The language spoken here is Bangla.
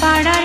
পাড়ার